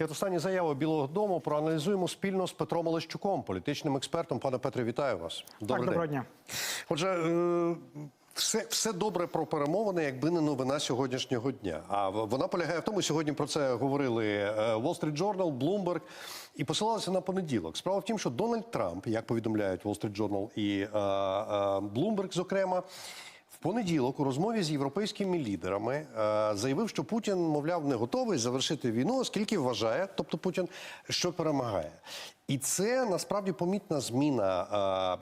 І от останні заяви Білого Дому проаналізуємо спільно з Петром Олещуком, політичним експертом. Пане Петре, вітаю вас. так, доброго дня. Отже, е, все, все добре про перемовини, якби не новина сьогоднішнього дня. А вона полягає в тому, сьогодні про це говорили е, Wall Street Journal, Bloomberg і посилалися на понеділок. Справа в тім, що Дональд Трамп, як повідомляють Wall Street Journal і е, е, Bloomberg, зокрема. В понеділок у розмові з європейськими лідерами е, заявив, що Путін, мовляв, не готовий завершити війну, оскільки вважає, тобто Путін, що перемагає. І це насправді помітна зміна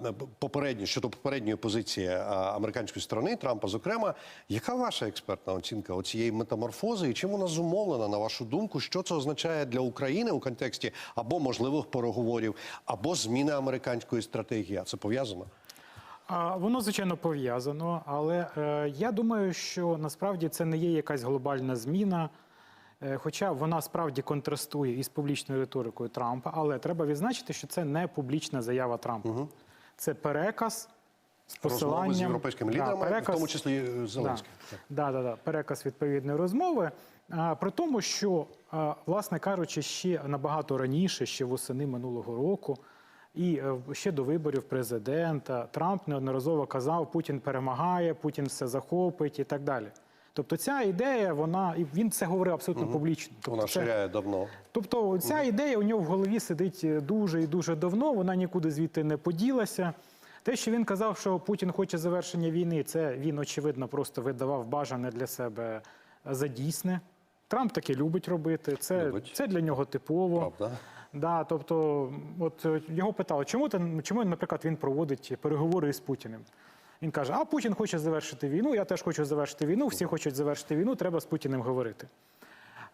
е, попередньої щодо попередньої позиції е, американської сторони Трампа. Зокрема, яка ваша експертна оцінка цієї метаморфози, і чим вона зумовлена, на вашу думку, що це означає для України у контексті або можливих переговорів, або зміни американської стратегії? А це пов'язано? Воно звичайно пов'язано, але е, я думаю, що насправді це не є якась глобальна зміна. е, Хоча вона справді контрастує із публічною риторикою Трампа, але треба відзначити, що це не публічна заява Трампа. Це переказ з посиланням Розмови з європейськими Да, лідерами, в тому числі Зеленським. Так. Да, да, да, переказ відповідної розмови. А, При тому, що, а, власне кажучи, ще набагато раніше, ще восени минулого року, і е, ще до виборів президента Трамп неодноразово казав, Путін перемагає, Путін все захопить і так далі. Тобто ця ідея, вона і він це говорив абсолютно публічно. Тобто, Вона ширяє давно. Тобто ця ідея у нього в голові сидить е, дуже і дуже давно, вона нікуди звідти не поділася. Те, що він казав, що Путін хоче завершення війни, це він, очевидно, просто видавав бажане для себе за дійсне. Трамп таке любить робити, це, Любить. це для нього типово. Правда? Да, тобто, от е, його питали, чому ти, чому, наприклад, він проводить переговори із Путіним? Він каже: А Путін хоче завершити війну, я теж хочу завершити війну, всі хочуть завершити війну, треба з Путіним говорити.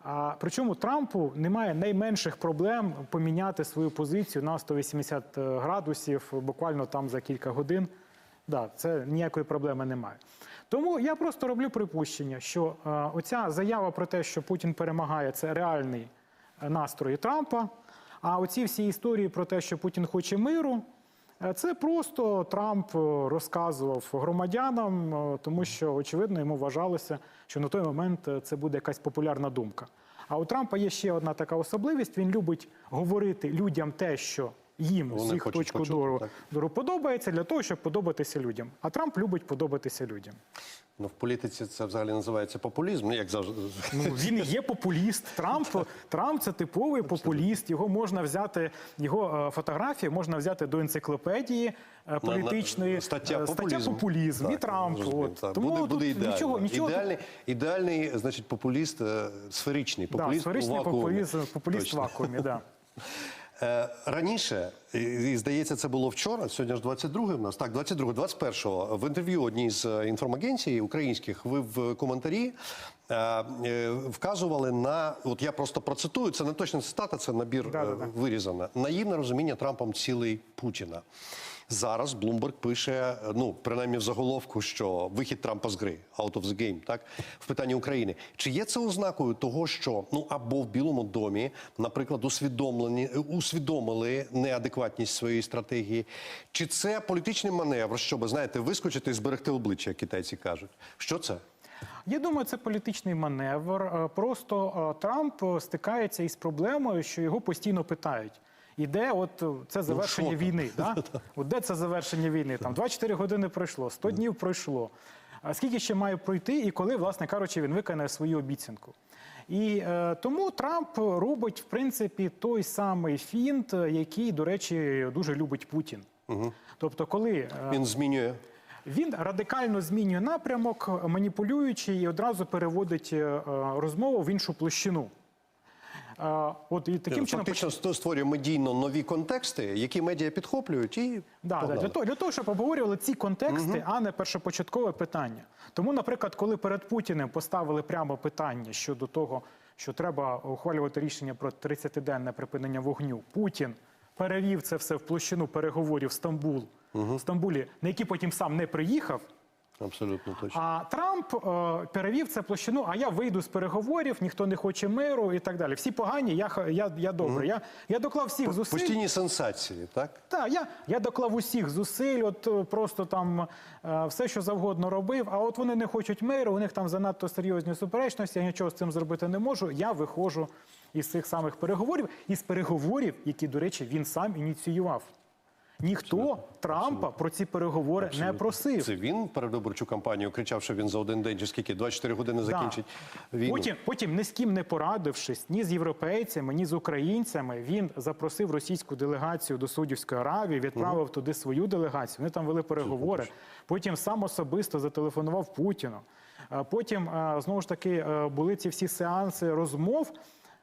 А причому Трампу немає найменших проблем поміняти свою позицію на 180 градусів буквально там за кілька годин. Да, це ніякої проблеми немає. Тому я просто роблю припущення, що е, оця заява про те, що Путін перемагає, це реальний е, настрої Трампа. А оці всі історії про те, що Путін хоче миру, е, це просто Трамп е, розказував громадянам, е, тому що очевидно йому вважалося, що на той момент це буде якась популярна думка. А у Трампа є ще одна така особливість: він любить говорити людям те, що їм з їх точки почути, зору, так. подобається для того, щоб подобатися людям. А Трамп любить подобатися людям. Ну, в політиці це взагалі називається популізм, як завжди. Ну, він і є популіст. Трамп, Трамп це типовий популіст. Його можна взяти, його е, фотографії можна взяти до енциклопедії е, політичної стаття е, популізм. популізм і Трамп. зрозумів, От. так. Тому буде, тут буде ідеально. нічого, нічого ідеальний, ідеальний, значить, популіст, сферичний да, популіст сферичний у вакуумі. популіст, популіст в вакуумі. Да. Е, Раніше, і, здається, це було вчора, сьогодні ж 22 в нас, так, 22 21-го, в інтерв'ю одній з е, інформагенцій українських, ви в коментарі е, вказували на, от я просто процитую, це не точна цитата, це набір е, Да-да-да. вирізана. наївне розуміння Трампом цілий Путіна. Зараз Блумберг пише, ну принаймні в заголовку, що вихід Трампа з гри out of the game, так в питанні України. Чи є це ознакою того, що ну або в Білому домі, наприклад, усвідомлені усвідомили неадекватність своєї стратегії, чи це політичний маневр, щоб знаєте, вискочити і зберегти обличчя, як китайці кажуть? Що це? Я думаю, це політичний маневр. Е, Просто е, Трамп е, стикається із проблемою, що його постійно питають. І де от е, це завершення війни? Да? От де це завершення війни? Там 24 години пройшло, 100 днів пройшло. А скільки ще має пройти, і коли, власне кажучи, він виконає свою обіцянку? І е, тому Трамп робить, в принципі, той самий фінт, е, який, до речі, дуже любить Путін. Тобто, коли е, Він змінює він радикально змінює напрямок, маніпулюючи і одразу переводить е, розмову в іншу площину. Е, От і таким чином фактично ст- створює медійно нові контексти, які медіа підхоплюють і Да, да, для, того, для того, щоб обговорювали ці контексти, а не першопочаткове питання. Тому, наприклад, коли перед Путіним поставили прямо питання щодо того, що треба ухвалювати рішення про 30-денне припинення вогню, Путін перевів це все в площину переговорів в Стамбул, в Стамбулі, на які потім сам не приїхав. Абсолютно точно. А Трамп е, перевів це площину, а я вийду з переговорів, ніхто не хоче миру і так далі. Всі погані, я, я, я добре. Я, я доклав всіх зусиль. Постійні сенсації, так? Так, я, я доклав усіх зусиль, от е, просто там е, все, що завгодно робив. А от вони не хочуть миру, у них там занадто серйозні суперечності, я нічого з цим зробити не можу. Я виходжу із цих самих переговорів, із переговорів, які, до речі, він сам ініціював. Ніхто Трампа про ці переговори не просив. Це він передвиборчу кампанію кричав, що він за один день чи скільки 24 години закінчить війну. Потім, потім ні з ким не порадившись, ні з європейцями, ні з українцями, він запросив російську делегацію до Саудівської Аравії, відправив туди свою делегацію. Вони там вели переговори. Потім сам особисто зателефонував Путіну. Потім знову ж таки е, були ці всі сеанси розмов.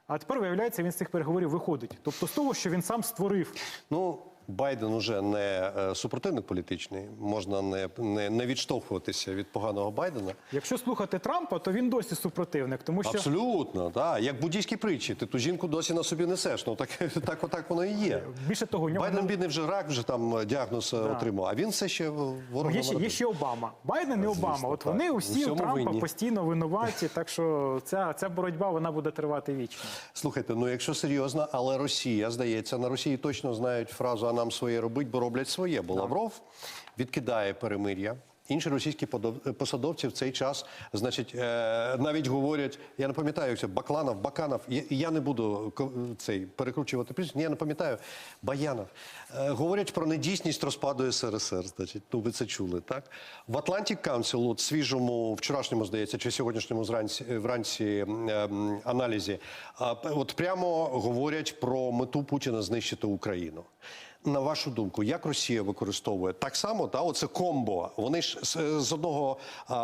А тепер виявляється, він з цих переговорів виходить. Тобто з того, що він сам створив. Ну, Байден уже не е, супротивник політичний. Можна не, не, не відштовхуватися від поганого Байдена. Якщо слухати Трампа, то він досі супротивник, тому що Абсолютно, так. Як буддійські притчі. Ти ту жінку досі на собі несеш. Ну так, так, отак воно і є. більше того, нього Байден бідний вже рак, вже там е, діагноз е, отримав, а він все ще ворог Ну, є, ще, є ще Обама. Байден і Обама. От так. вони усі у Трампа винні. постійно винуваті, так що ця, ця боротьба вона буде тривати вічно. Слухайте, ну якщо серйозно, але Росія, здається, на Росії точно знають фразу нам своє робить, бо роблять своє. Бо Лавров відкидає перемир'я. Інші російські подов- посадовці в цей час, значить, е, навіть говорять, я не пам'ятаю, як це Бакланов, Баканов. Я, не буду цей перекручувати прізвище, я не пам'ятаю. Баянов. Е, говорять про недійсність розпаду СРСР. Значить, ну ви це чули, так? В Atlantic Council, от свіжому, вчорашньому, здається, чи сьогоднішньому зранці, вранці ем, аналізі, от прямо говорять про мету Путіна знищити Україну. На вашу думку, як Росія використовує так само, та оце комбо. Вони ж з, одного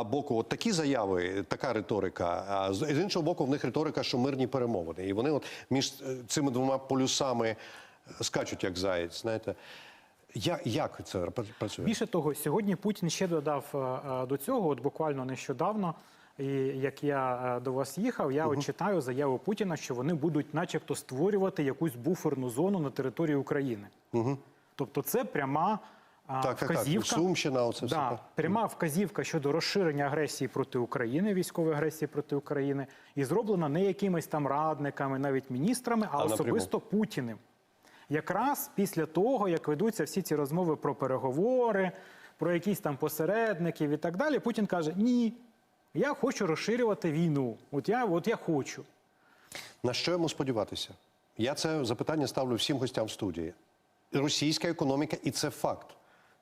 боку, от такі заяви, така риторика. А з іншого боку, в них риторика, що мирні перемовини. І вони от між е, цими двома полюсами е, скачуть як заєць. Знаєте, як, як це працює? Більше того, сьогодні Путін ще додав е, до цього, от буквально нещодавно. І як я е, до вас їхав, я от читаю заяву Путіна, що вони будуть, начебто, створювати якусь буферну зону на території України. Тобто, це пряма Так, так, так. Сумщина, оце. Да, так. пряма вказівка щодо розширення агресії проти України, військової агресії проти України, і зроблена не якимись там радниками, навіть міністрами, а, А напряму. особисто Путіним. Якраз після того, як ведуться всі ці розмови про переговори, про якісь там посередників і так далі, Путін каже: Ні, я хочу розширювати війну. От я, от я хочу. На що йому сподіватися? Я це запитання ставлю всім гостям в студії. Російська економіка, і це факт.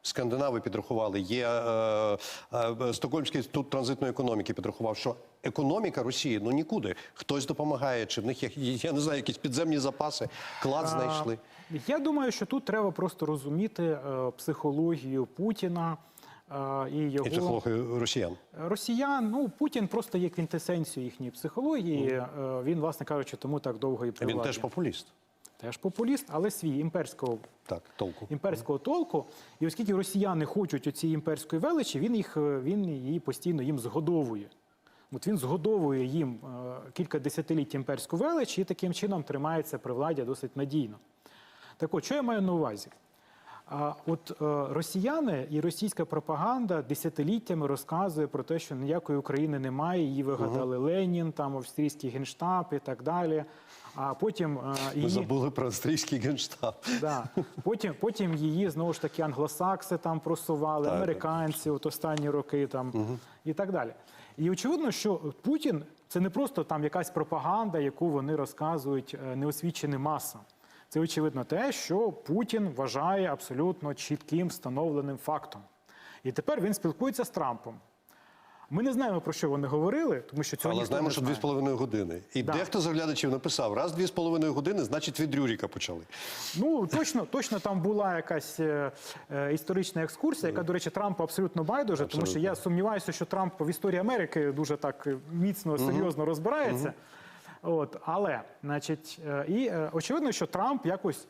Скандинави підрахували. Є е, е, Стокгольмський інститут транзитної економіки підрахував, що економіка Росії ну нікуди. Хтось допомагає, чи в них є я не знаю, якісь підземні запаси, клад знайшли. А, Я думаю, що тут треба просто розуміти е, психологію Путіна е, і його І психологію росіян. Росіян, ну Путін просто є квінтесенцією їхньої психології. Е, Він, власне кажучи, тому так довго і при Він теж популіст. теж популіст, але свій імперського Так, толку. імперського толку. І оскільки росіяни хочуть оцієї імперської величі, він їх е, він її постійно їм згодовує. От він згодовує їм е, кілька десятиліть імперську велич і таким чином тримається при владі досить надійно. Так от, що я маю на увазі? А от е, росіяни і російська пропаганда десятиліттями розказує про те, що ніякої України немає, її вигадали Ленін, там австрійський генштаб і так далі. А потім е, Ми забули про австрійський генштаб. Да. Потім, потім її знову ж таки англосакси там просували, Так, американці от останні роки там і так далі. І очевидно, що Путін це не просто там якась пропаганда, яку вони розказують е, неосвіченим масам. Це очевидно те, що Путін вважає абсолютно чітким встановленим фактом. І тепер він спілкується з Трампом. Ми не знаємо про що вони говорили, тому що цього Але знаємо, не що дві з половиною години. І Да. дехто з оглядачів написав, раз дві з половиною години, значить від Рюріка почали. Ну точно, точно там була якась е, е, історична екскурсія, яка, до речі, Трампу абсолютно байдуже, тому що я сумніваюся, що Трамп в історії Америки дуже так е, міцно, серйозно розбирається. От, але, значить, е, і е, очевидно, що Трамп якось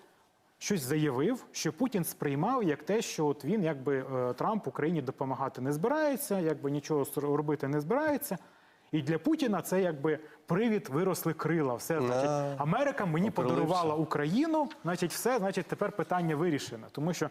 щось заявив, що Путін сприймав як те, що от він, якби е, Трамп Україні допомагати не збирається, якби нічого робити не збирається. І для Путіна це якби привід виросли крила. Все значить, Америка мені Оперлився. подарувала Україну, значить, все, значить, тепер питання вирішено. Тому що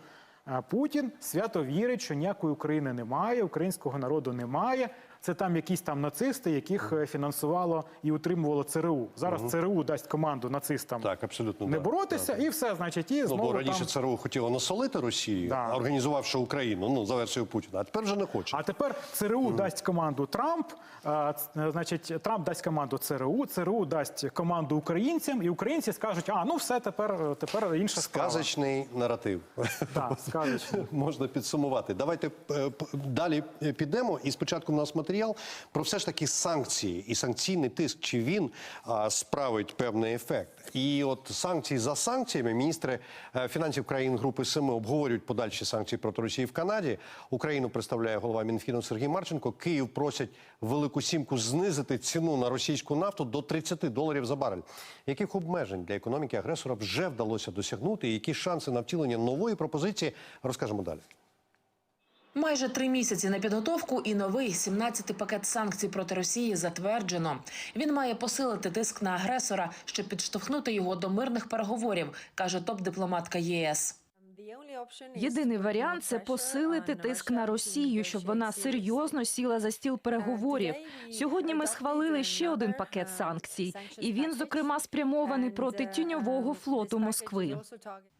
Путін свято вірить, що ніякої України немає, українського народу немає. Це там якісь там нацисти, яких е, фінансувало і утримувало ЦРУ. Зараз ЦРУ дасть команду нацистам Так, абсолютно не так. боротися, і все, значить, і Ну, знову бо раніше там... ЦРУ хотіло насолити Росію, Да. організувавши Україну, ну за версією Путіна, а тепер вже не хоче. А тепер ЦРУ дасть команду Трамп. а, Значить, Трамп дасть команду ЦРУ, ЦРУ дасть команду українцям, і українці скажуть: а ну все, тепер тепер інша справа. Сказочний наратив. Так, сказочний. Можна підсумувати. Давайте е, далі е, підемо. І спочатку у нас матеріал про все ж таки санкції і санкційний тиск. Чи він а, справить певний ефект? І от санкції за санкціями міністри е, фінансів країн Групи Семи обговорюють подальші санкції проти Росії в Канаді. Україну представляє голова Мінфіну Сергій Марченко. Київ просять велику сімку знизити ціну на російську нафту до 30 доларів за барель. Яких обмежень для економіки агресора вже вдалося досягнути? І які шанси на втілення нової пропозиції розкажемо далі. Майже три місяці на підготовку і новий 17-й пакет санкцій проти Росії затверджено. Він має посилити тиск на агресора, щоб підштовхнути його до мирних переговорів, каже топ-дипломатка ЄС. Єдиний варіант це посилити тиск на Росію, щоб вона серйозно сіла за стіл переговорів. Сьогодні ми схвалили ще один пакет санкцій, і він, зокрема, спрямований проти тіньового флоту Москви.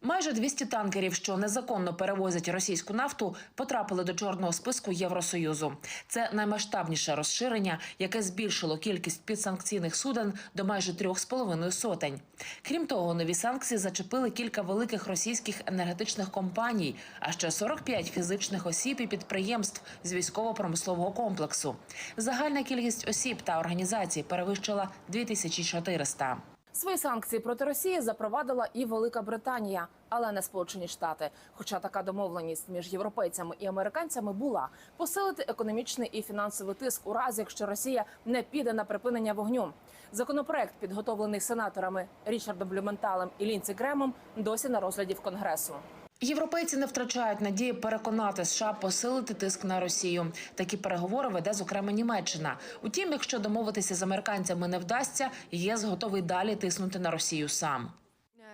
Майже 200 танкерів, що незаконно перевозять російську нафту, потрапили до чорного списку Євросоюзу. Це наймасштабніше розширення, яке збільшило кількість підсанкційних суден до майже трьох з половиною сотень. Крім того, нові санкції зачепили кілька великих російських енергетичних компаній, а ще 45 фізичних осіб і підприємств з військово-промислового комплексу. Загальна кількість осіб та організацій перевищила 2400. Свої санкції проти Росії запровадила і Велика Британія, але не Сполучені Штати. Хоча така домовленість між європейцями і американцями була посилити економічний і фінансовий тиск у разі, якщо Росія не піде на припинення вогню. Законопроект, підготовлений сенаторами Річардом Блюменталем і Лінці Гремом, досі на розгляді в Конгресу. Європейці не втрачають надії переконати США посилити тиск на Росію. Такі переговори веде зокрема Німеччина. Утім, якщо домовитися з американцями не вдасться, ЄС готовий далі тиснути на Росію сам.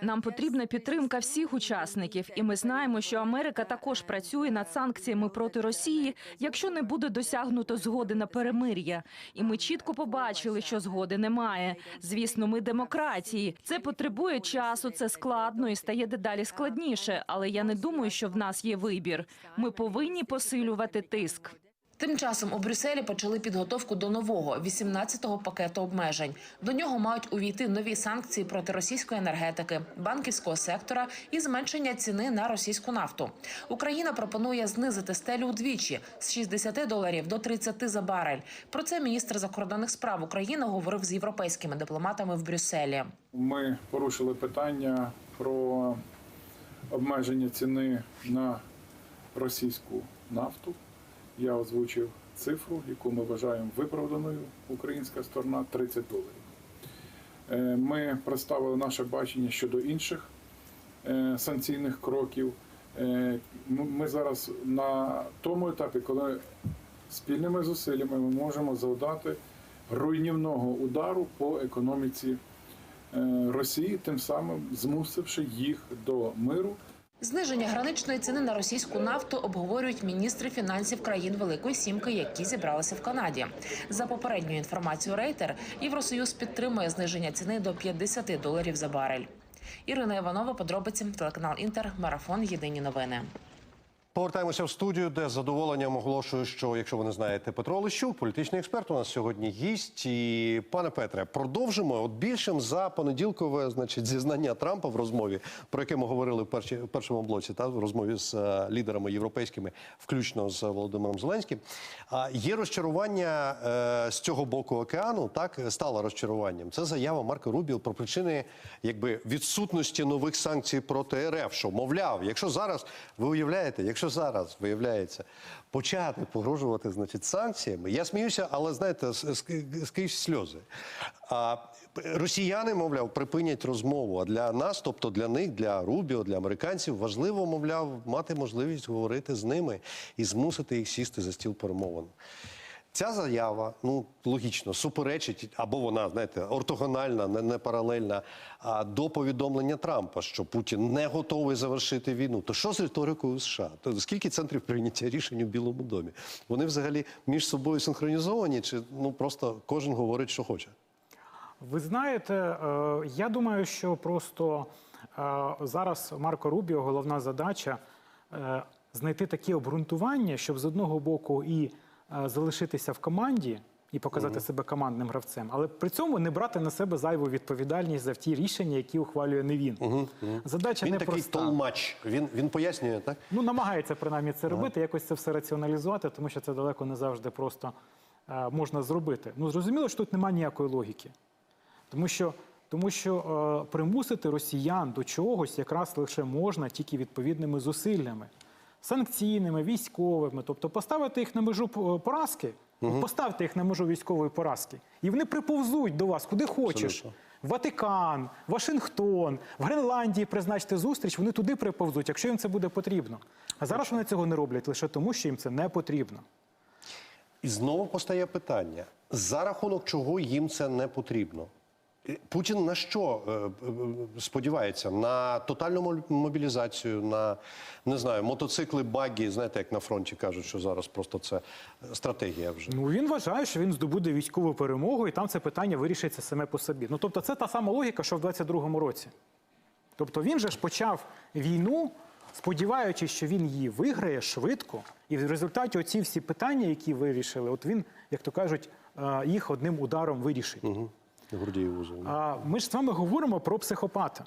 Нам потрібна підтримка всіх учасників, і ми знаємо, що Америка також працює над санкціями проти Росії, якщо не буде досягнуто згоди на перемир'я. І ми чітко побачили, що згоди немає. Звісно, ми демократії. Це потребує часу, це складно і стає дедалі складніше. Але я не думаю, що в нас є вибір. Ми повинні посилювати тиск. Тим часом у Брюсселі почали підготовку до нового 18-го пакету обмежень. До нього мають увійти нові санкції проти російської енергетики, банківського сектора і зменшення ціни на російську нафту. Україна пропонує знизити стелю удвічі з 60 доларів до 30 за барель. Про це міністр закордонних справ України говорив з європейськими дипломатами в Брюсселі. Ми порушили питання про обмеження ціни на російську нафту. Я озвучив цифру, яку ми вважаємо виправданою. Українська сторона 30 доларів. Е, Ми представили наше бачення щодо інших е, санкційних кроків. Е, Ми зараз на тому етапі, коли спільними зусиллями ми можемо завдати руйнівного удару по економіці Росії, тим самим змусивши їх до миру. Зниження граничної ціни на російську нафту обговорюють міністри фінансів країн Великої Сімки, які зібралися в Канаді. За попередньою інформацією Рейтер, Євросоюз підтримує зниження ціни до 50 доларів за барель. Ірина Іванова, подробиці, телеканал Інтер, марафон. Єдині новини. Повертаємося в студію, де з задоволенням оголошую, що якщо ви не знаєте, Петро Лищук, політичний експерт, у нас сьогодні гість. І пане Петре, продовжимо от більшим за понеділкове, значить, зізнання Трампа в розмові, про яке ми говорили в перші, в першому блоці, та в розмові з е, лідерами європейськими, включно з Володимиром Зеленським. А є розчарування е, з цього боку океану, так стало розчаруванням. Це заява Марка Рубіо про причини якби відсутності нових санкцій проти РФ. Що мовляв, якщо зараз ви уявляєте, якщо зараз виявляється почати погрожувати, значить, санкціями, я сміюся, але знаєте, скрізь сльози. А росіяни, мовляв, припинять розмову. А для нас, тобто для них, для Рубіо, для американців, важливо, мовляв, мати можливість говорити з ними і змусити їх сісти за стіл перемовин. Ця заява, ну логічно, суперечить, або вона, знаєте, ортогональна, не, не паралельна а, до повідомлення Трампа, що Путін не готовий завершити війну. То що з риторикою США? То скільки центрів прийняття рішень у Білому домі? Вони взагалі між собою синхронізовані, чи ну просто кожен говорить, що хоче? Ви знаєте, е, я думаю, що просто е, зараз Марко Рубіо головна задача е, знайти такі обґрунтування, щоб з одного боку і залишитися в команді. І показати себе командним гравцем, але при цьому не брати на себе зайву відповідальність за ті рішення, які ухвалює не він. Задача Він не такий проста. толмач. Він він пояснює, так? Ну, намагається принаймні це робити, якось це все раціоналізувати, тому що це далеко не завжди просто е, можна зробити. Ну, зрозуміло, що тут немає ніякої логіки. Тому що, тому що е, примусити росіян до чогось якраз лише можна тільки відповідними зусиллями. Санкційними, військовими, тобто поставити їх на межу е, поразки, От поставте їх на межу військової поразки, і вони приповзуть до вас куди хочеш. Абсолютно. Ватикан, Вашингтон, в Гренландії призначте зустріч, вони туди приповзуть, якщо їм це буде потрібно. А зараз вони цього не роблять лише тому, що їм це не потрібно. І знову постає питання: за рахунок чого їм це не потрібно? Путін на що е, е, сподівається? На тотальну моб- мобілізацію, на не знаю, мотоцикли, багі, знаєте, як на фронті кажуть, що зараз просто це стратегія вже. Ну він вважає, що він здобуде військову перемогу, і там це питання вирішиться саме по собі. Ну тобто, це та сама логіка, що в 22-му році. Тобто він же ж почав війну, сподіваючись, що він її виграє швидко, і в результаті оці всі питання, які вирішили, от він, як то кажуть, е, їх одним ударом вирішить. Угу. А ми ж з вами говоримо про психопата.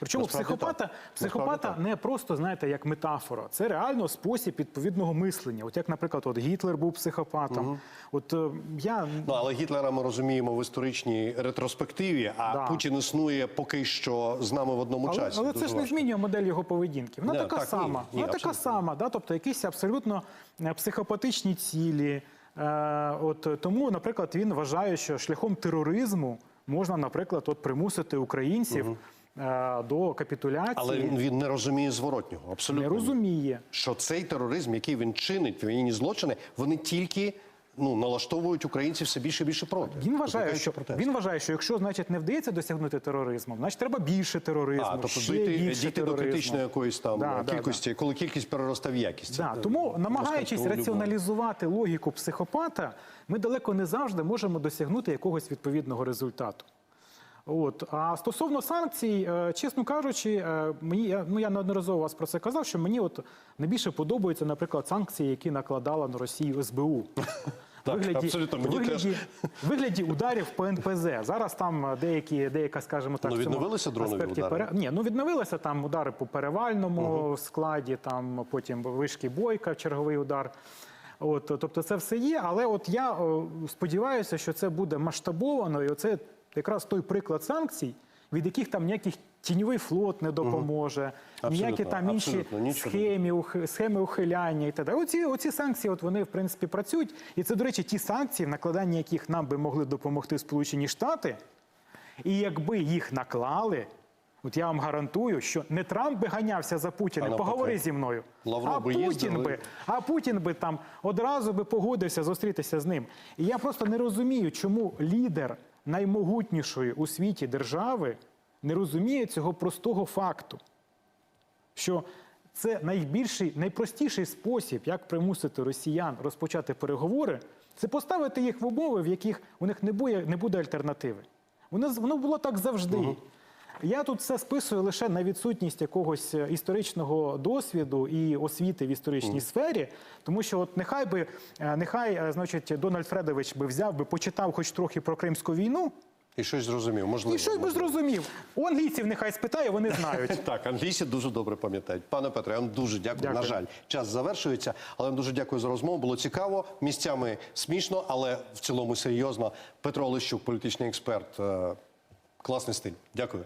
Причому Насправді психопата, так. психопата Насправді не просто знаєте як метафора, це реально спосіб відповідного мислення. От як, наприклад, от Гітлер був психопатом. От е, я Ну але Гітлера ми розуміємо в історичній ретроспективі, а Да. Путін існує поки що з нами в одному Але, часі. але це ж не змінює модель його поведінки. Вона Не, така так, сама. ні, Вона така сама. Да? Тобто якісь абсолютно е, психопатичні цілі. Е, от тому, наприклад, він вважає, що шляхом тероризму можна, наприклад, от примусити українців Угу. до капітуляції. Але він, він не розуміє зворотнього. не Абсолютно розуміє. що цей тероризм, який він чинить, війні злочини, вони тільки ну налаштовують українців все більше і більше проти. Він вважає, Викликаючи що протест. він вважає, що якщо значить не вдається досягнути тероризму, значить треба більше тероризму, а, тобто ще дійти, більше дійти до критичної якоїсь там Да, да, кількості, коли кількість переросте в якість. Да, Це, тому, намагаючись раціоналізувати логіку психопата, ми далеко не завжди можемо досягнути якогось відповідного результату. От. А стосовно санкцій, е, чесно кажучи, е, мені, я, ну, я неодноразово вас про це казав, що мені от найбільше подобаються, наприклад, санкції, які накладала на Росію СБУ. Так, абсолютно, мені вигляді, вигляді ударів по НПЗ. Зараз там е, деякі, деяка, скажімо так, Ну, відновилися дронові удари? пере- Ні, ну відновилися там удари по перевальному складі, там потім вишки бойка, черговий удар. От, тобто це все є, але от я сподіваюся, що це буде масштабовано, і оце якраз той приклад санкцій, від яких там ніяких тіньовий флот не допоможе, ніякі там інші схеми, ух- схеми ухиляння і так далі. Оці, оці санкції, от вони в принципі працюють. І це, до речі, ті санкції, в накладанні яких нам би могли допомогти Сполучені Штати. І якби їх наклали, от я вам гарантую, що не Трамп би ганявся за Путіним, поговори зі мною. Лавров а Путін їздили. би, а Путін би там одразу би погодився зустрітися з ним. І я просто не розумію, чому лідер наймогутнішої у світі держави не розуміє цього простого факту, що це найбільший, найпростіший спосіб, як примусити росіян розпочати переговори, це поставити їх в умови, в яких у них не буде, не буде альтернативи. Воно, воно було так завжди. Я тут все списую лише на відсутність якогось е, історичного досвіду і освіти в історичній сфері, тому що от нехай би е, нехай, е, значить, Дональд Фредович би взяв би, почитав хоч трохи про Кримську війну, І щось зрозумів, можливо. і щось би зрозумів. У англійців нехай спитає, вони знають. Так, англійці дуже добре пам'ятають. Пане Петре, я вам дуже дякую. Дякую. На жаль, час завершується, але я вам дуже дякую за розмову. Було цікаво, місцями смішно, але в цілому серйозно. Петро Олещук, політичний експерт. е, Класний стиль. Дякую.